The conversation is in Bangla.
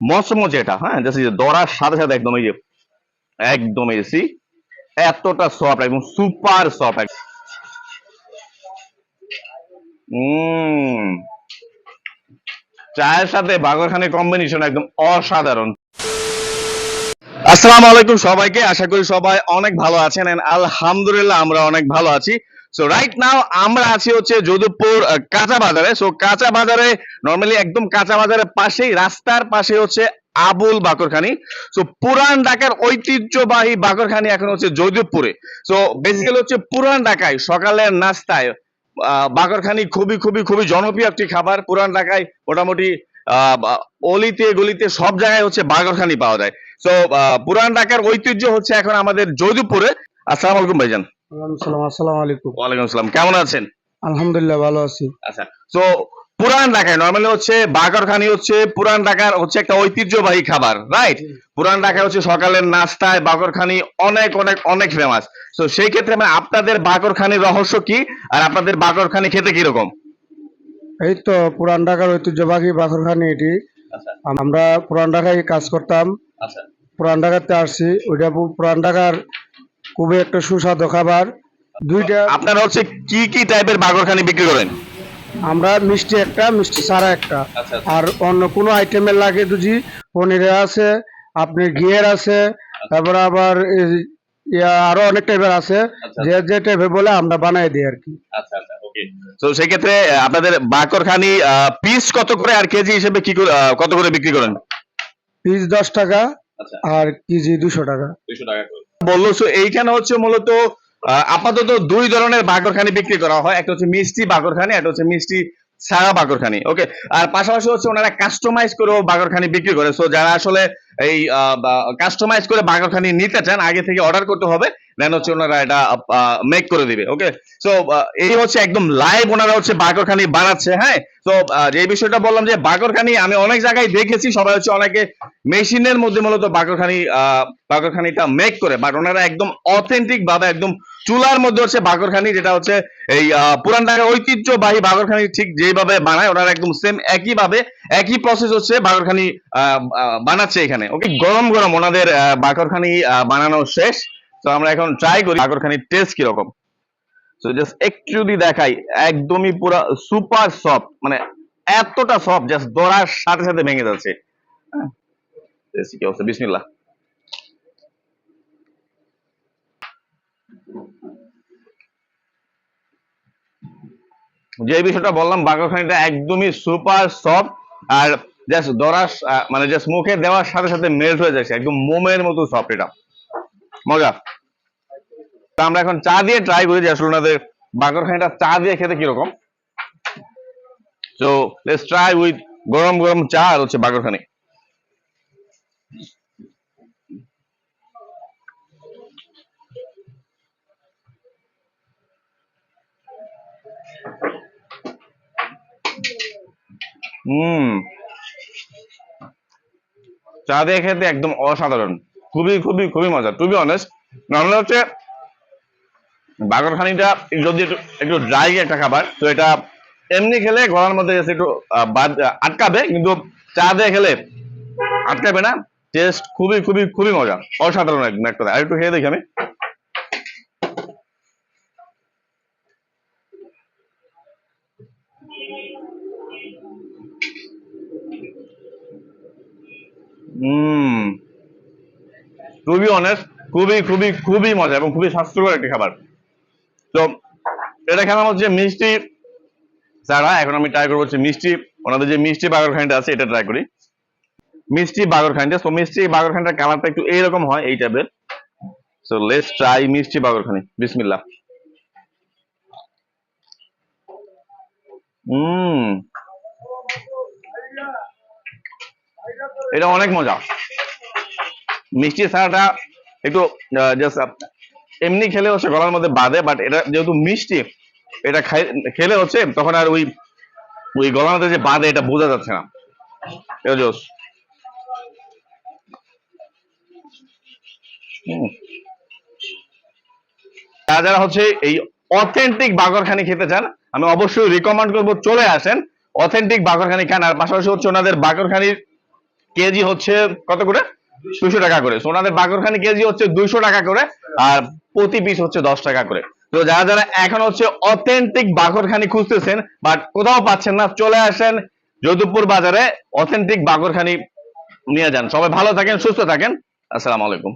মচমচে এটা হ্যাঁ জাস্ট দরার সাথে সাথে একদম এই যে, একদম এসি এতটা সফট একদম সুপার সফট চায়ের সাথে কম্বিনেশন একদম অসাধারণ। আসসালামু আলাইকুম সবাইকে, আশা করি সবাই অনেক ভালো আছেন আলহামদুলিল্লাহ আমরা অনেক ভালো আছি। সো রাইট নাও আমরা আছি হচ্ছে যোধপুর কাঁচা বাজারে। সো কাঁচা বাজারে নর্মালি একদম কাঁচা বাজারের পাশেই, রাস্তার পাশে হচ্ছে আবুল বাকরখানি। সো পুরান ঢাকার ঐতিহ্যবাহী বাকরখানি এখন হচ্ছে যোধপুরে। সো বেসিক্যালি হচ্ছে পুরান ঢাকায় সকালের নাস্তায় বাকরখানি খুবই খুবই খুবই জনপ্রিয় একটি খাবার। পুরান ঢাকায় মোটামুটি অলিতে, গলিতে সব জায়গায় হচ্ছে বাকরখানি পাওয়া যায়। সো পুরান ঢাকার ঐতিহ্য হচ্ছে এখন আমাদের যোধপুরে। আসসালামু আলাইকুম ভাইজান। আসসালামু আলাইকুম। ওয়ালাইকুম আসসালাম কেমন আছেন? আলহামদুলিল্লাহ ভালো আছি। আচ্ছা তো পুরান ঢাকায় নর্মালি হচ্ছে বাকরখানি হচ্ছে পুরান ঢাকার হচ্ছে একটা ঐতিহ্যবাহী খাবার রাইট পুরান ঢাকায় হচ্ছে সকালের নাস্তায় বাকরখানি অনেক অনেক অনেক ফেমাস তো সেই ক্ষেত্রে মানে আপনাদের বাকরখানির রহস্য কি? আর আপনাদের বাকরখানি খেতে কীরকম? এই তো পুরান ঢাকার ঐতিহ্যবাহী বাখরখানি এটি। আচ্ছা। আমরা পুরান ঢাকায় কাজ করতাম। আচ্ছা। পুরান ঢাকাতে আসছি ওইটা পুরান ঢাকার খুবই একটা সুস্বাদু খাবার। দুইটা আপনারা হচ্ছে কি কি টাইপের বাকরখানি বিক্রি করেন? আমরা মিষ্টি একটা মিষ্টি সারা একটা। আচ্ছা আর অন্য কোনো আইটেমের লাগে দুজি। পনিরের আছে আপনি ঘিয়ের আছে তারপরে আবার আরও অনেক টাইপের আছে। আচ্ছা। যে যে টাইপের বলে আমরা বানাই দিই আর কি। আচ্ছা আচ্ছা তো সেই ক্ষেত্রে আপনাদের বাকরখানি পিস কত করে আর কেজি হিসেবে কি কত করে বিক্রি করেন? পিস দশ টাকা আচ্ছা। আর কেজি দুশো টাকা। দুইশো টাকা বলল সো এইখানে হচ্ছে মূলত আপাতত দুই ধরনের বাগরখানি বিক্রি করা হয়। একটা হচ্ছে মিষ্টি বাগরখানি একটা হচ্ছে মিষ্টি সারা বাগরখানি ওকে আর পাশাপাশি হচ্ছে ওনারা কাস্টমাইজ করে বাগরখানি বিক্রি করে। সো যারা আসলে এই কাস্টমাইজ করে বাগরখানি নিতে চান, আগে থেকে অর্ডার করতে হবে। দেন হচ্ছে ওনারা এটা মেক করে দিবে ওকে সো এই হচ্ছে একদম লাইভ ওনারা হচ্ছে বাকরখানি বানাচ্ছে হ্যাঁ? তো যে বিষয়টা বললাম যে বাকরখানি আমি অনেক জায়গায় দেখেছি, সবাই হচ্ছে অনেকে মেশিনের মধ্যে মূলত বাকরখানি বাকরখানিটা মেক করে বাট ওনারা একদম অথেন্টিক ভাবে একদম চুলার মধ্যে হচ্ছে বাকরখানি যেটা হচ্ছে এই পুরান ঢাকার ঐতিহ্যবাহী বাকরখানি ঠিক যেভাবে বানায়, ওনারা একদম সেম একই ভাবে একই প্রসেস হচ্ছে বাকরখানি বানাচ্ছে এখানে ওকে গরম গরম ওনাদের বাকরখানি বানানো শেষ। তো আমরা এখন ট্রাই করি বাকরখানির টেস্ট কীরকম। তো জাস্ট একটু যদি দেখাই, একদমই পুরো সুপার সফট মানে এতটা সফট জাস্ট দরার সাথে সাথে ভেঙে যাচ্ছে। হ্যাঁ বিসমিল্লাহ। যে বিষয়টা বললাম, বাকরখানিটা একদমই সুপার সফট আর জাস্ট দরাস মানে জাস্ট মুখে দেওয়ার সাথে সাথে মেল্ট হয়ে যাচ্ছে, একদম মোমের মতো সফট এটা। মজা। তো আমরা এখন চা দিয়ে ট্রাই করি যে আসলে ওনাদের বাকরখানিটা চা দিয়ে খেতে কীরকম। তো লেটস ট্রাই উইথ গরম গরম চা আর হচ্ছে বাকরখানি। হুম। চা দিয়ে খেতে একদম অসাধারণ। খুবই খুবই খুবই মজা। টু বি অনেস্ট নর্মাল হচ্ছে বাগরখানিটা যদি একটু একটু ড্রাই একটা খাবার, তো এটা এমনি খেলে গলার মধ্যে একটু বাদ, আটকাবে, কিন্তু চা দিয়ে খেলে আটকাবে না। টেস্ট খুবই খুবই খুবই মজা। অসাধারণ একদম একটা আর একটু খেয়ে দেখি আমি। হুম টু বি অনেস্ট খুবই খুবই খুবই মজা এবং খুবই স্বাস্থ্যকর একটি খাবার। তো, এটা খেলাম হচ্ছে মিষ্টি ছাড়া এখন আমি ট্রাই করব হচ্ছে মিষ্টি, ওনাদের যে মিষ্টি বাগর বাগরখানিটা আছে, এটা ট্রাই করি। মিষ্টি বাগর বাগরখানিটা তো মিষ্টি বাগর বাগরখানিটার কালারটা একটু এইরকম হয় এই টাইপের সো লেটস ট্রাই মিষ্টি বাগরখানি বিসমিল্লাহ। হুম। এটা অনেক মজা। মিষ্টি ছাড়াটা একটু এমনি খেলে হচ্ছে গলার মধ্যে বাঁধে বাট এটা যেহেতু মিষ্টি, এটা খাই- খেলে হচ্ছে তখন আর ওই ওই গলার মধ্যে যে বাঁধে এটা বোঝা যাচ্ছে না। এটা যারা হচ্ছে এই অথেন্টিক বাগরখানি খেতে চান, আমি অবশ্যই রিকমেন্ড করব চলে আসেন। অথেন্টিক বাগরখানি খান, আর পাশাপাশি হচ্ছে ওনাদের বাগরখানির কেজি হচ্ছে কত করে? দুশো টাকা করে। ওনাদের বাগরখানি কেজি হচ্ছে দুইশো টাকা করে আর প্রতি পিস হচ্ছে দশ টাকা করে। তো যারা যারা এখন হচ্ছে অথেন্টিক বাগরখানি খুঁজতেছেন বাট কোথাও পাচ্ছেন না, চলে আসেন যদুপুর বাজারে অথেন্টিক বাগরখানি নিয়ে যান। সবাই ভালো থাকেন, সুস্থ থাকেন। আসসালামু আলাইকুম।